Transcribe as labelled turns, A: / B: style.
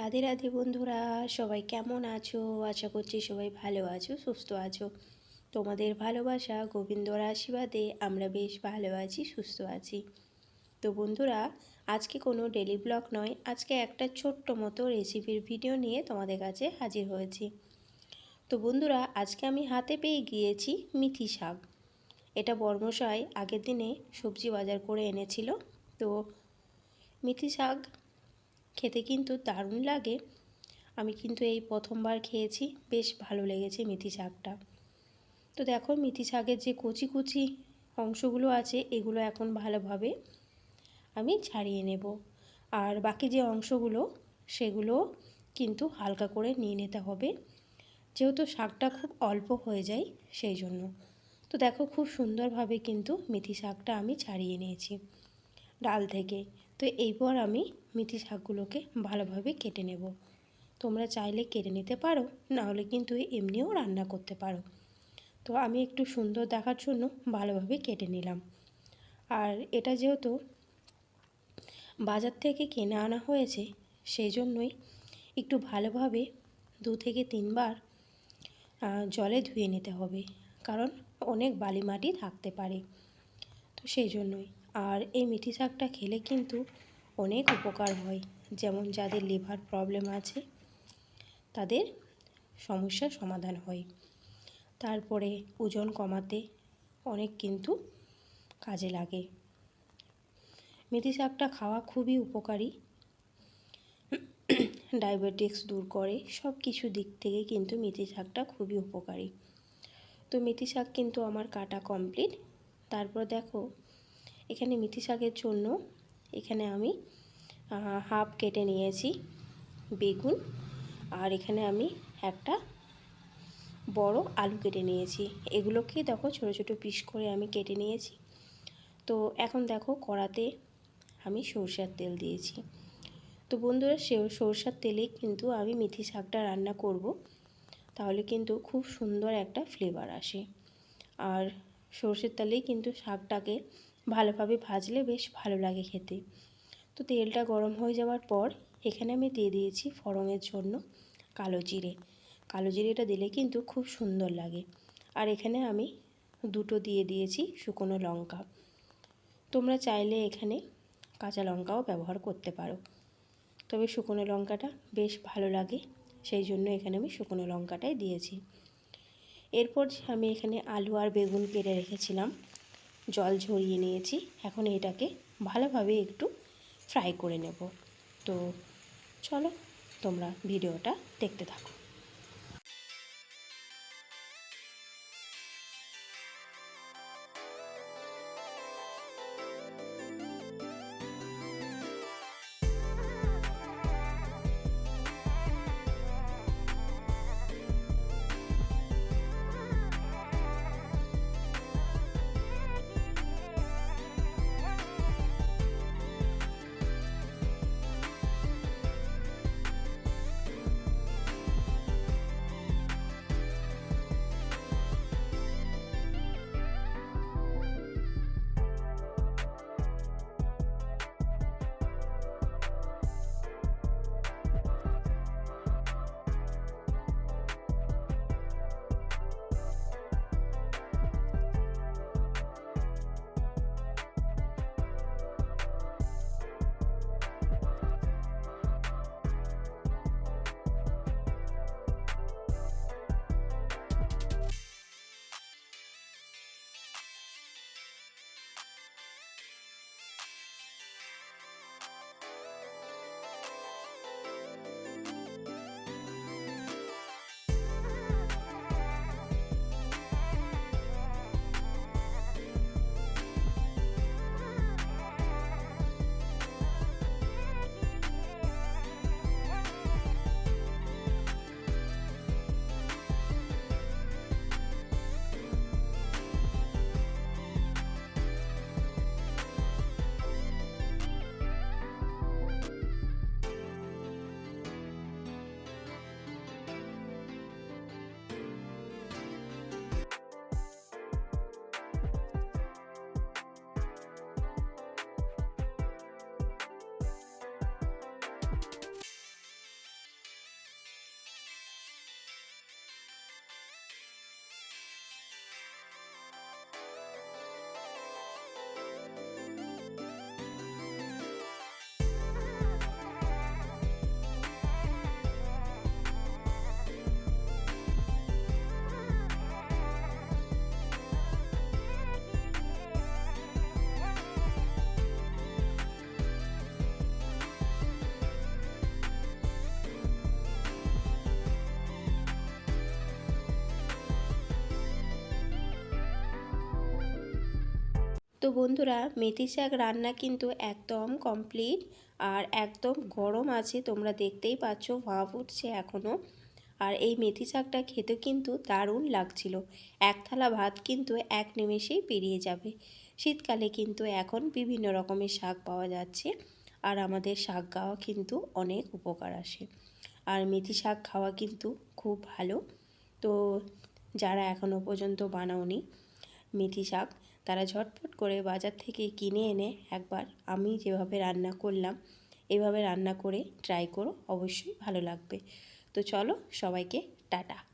A: রাধে রাধে বন্ধুরা, সবাই কেমন আছো? আশা করছি সবাই ভালো আছো, সুস্থ আছো। তোমাদের ভালোবাসা, গোবিন্দর আশীর্বাদে আমরা বেশ ভালো আছি, সুস্থ আছি। তো বন্ধুরা, আজকে কোনো ডেলি ব্লগ নয়, আজকে একটা ছোট্ট মতো রেসিপির ভিডিও নিয়ে তোমাদের কাছে হাজির হয়েছি। তো বন্ধুরা, আজকে আমি হাতে পেয়ে গিয়েছি মিথি শাক। এটা বর্মশাই আগের দিনে সবজি বাজার করে এনেছিল। তো মিথি শাক খেতে কিন্তু দারুণ লাগে। আমি কিন্তু এই প্রথমবার খেয়েছি, বেশ ভালো লেগেছে মেথি শাকটা। তো দেখো, মেথি শাকের যে কচি কুচি অংশগুলো আছে, এগুলো এখন ভালোভাবে আমি ছাড়িয়ে নেব। আর বাকি যে অংশগুলো, সেগুলো কিন্তু হালকা করে নিয়ে নিতে হবে। যেহেতু শাকটা খুব অল্প হয়ে যায়, সেই জন্য। তো দেখো, খুব সুন্দরভাবে কিন্তু মেথি শাকটা আমি ছাড়িয়ে নিয়েছি। ডাল থেকে। তো এইবার আমি মেথি শাকগুলোকে ভালোভাবে কেটে নেব। তোমরা চাইলে কেটে নিতে পারো, নাহলে কিন্তু এমনিও রান্না করতে পারো। তো আমি একটু সুন্দর দেখার জন্য ভালোভাবে কেটে নিলাম। আর এটা যেহেতু বাজার থেকে কিনে আনা হয়েছে, সেই জন্যই একটু ভালোভাবে দু থেকে তিনবার জলে ধুয়ে নিতে হবে। কারণ অনেক বালি মাটি থাকতে পারে। তো সেই জন্যই। আর এই মিঠি শাকটা খেলে কিন্তু অনেক উপকার হয়। যেমন যাদের লিভার প্রবলেম আছে, তাদের সমস্যার সমাধান হয়। তারপরে ওজন কমাতে অনেক কিন্তু কাজে লাগে। মেথি শাকটা খাওয়া খুবই উপকারী। ডায়াবেটিক্স দূর করে সব কিছু দিক থেকে কিন্তু মেথি শাকটা খুবই উপকারী। তো মেথি শাক কিন্তু আমার কাটা কমপ্লিট তারপর দেখো এখানে মিথি শাকের জন্য এখানে আমি হাফ কেটে নিয়েছি বেগুন। আর এখানে আমি একটা বড় আলু কেটে নিয়েছি। এগুলোকে দেখো ছোটো ছোটো পিস করে আমি কেটে নিয়েছি। তো এখন দেখো কড়াতে আমি সরষার তেল দিয়েছি। তো বন্ধুরা, সে, সরষার তেলে কিন্তু আমি মেথি শাকটা রান্না করব। তাহলে কিন্তু খুব সুন্দর একটা ফ্লেভার আসে। আর সর্ষের তেলেই কিন্তু শাকটাকে ভালোভাবে ভাজলে বেশ ভালো লাগে খেতে। তো তেলটা গরম হয়ে যাওয়ার পর এখানে আমি দিয়ে দিয়েছি ফড়ঙের জন্য কালো জিরে। কালো জিরেটা দিলে কিন্তু খুব সুন্দর লাগে। আর এখানে আমি দুটো দিয়ে দিয়েছি শুকনো লঙ্কা। তোমরা চাইলে এখানে কাঁচা লঙ্কাও ব্যবহার করতে পারো। তবে শুকনো লঙ্কাটা বেশ ভালো লাগে, সেই জন্য এখানে আমি শুকনো লঙ্কাটাই দিয়েছি। এরপর আমি এখানে আলু আর বেগুন কেটে রেখেছিলাম জল ঝরিয়ে নিয়েছি। এখন এটাকে ভালোভাবে একটু ফ্রাই করে নেব। তো চলো তোমরা ভিডিওটা দেখতে থাকো। বন্ধুরা, মেথি শাক রান্না কিন্তু একদম কমপ্লিট আর একদম গরম আছে, তোমরা দেখতেই পাচ্ছ ভাপ উঠছে এখনও আর এই মেথি শাকটা খেতে কিন্তু দারুণ লাগছিল। এক থালা ভাত কিন্তু এক নিমেষেই পেরিয়ে যাবে। শীতকালে কিন্তু এখন বিভিন্ন রকমের শাক পাওয়া যাচ্ছে আর আমাদের শাক খাওয়া কিন্তু অনেক উপকার আসে। আর মেথি শাক খাওয়া কিন্তু খুব ভালো। তো যারা এখনও পর্যন্ত বানাওনি মেথি শাক তারা ঝটপট করে বাজার থেকে কিনে এনে একবার আমি যেভাবে রান্না করলাম, এভাবে রান্না করে ট্রাই করো, অবশ্যই ভালো লাগবে। তো চলো সবাইকে টাটা।